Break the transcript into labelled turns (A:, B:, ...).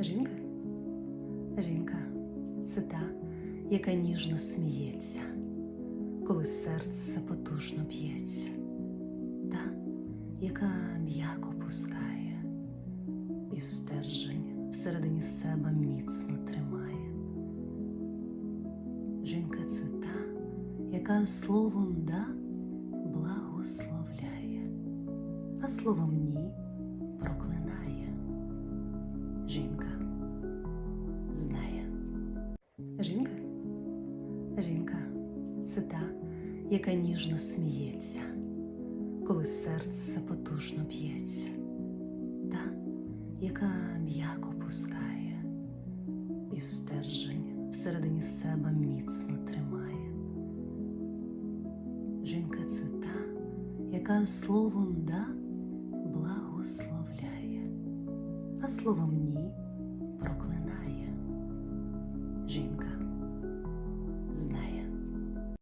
A: Жінка? Жінка це та, яка ніжно сміється, коли серце потужно б'ється, та, яка м'яко пускає і стержень всередині себе міцно тримає. Жінка це та, яка словом да благословляє, а словом ні Жінка? Жінка це та, яка ніжно сміється, коли серце потужно б'ється, та, яка м'яко пускає і стержень всередині себе міцно тримає. Жінка це та, яка словом да благословляє, а словом ні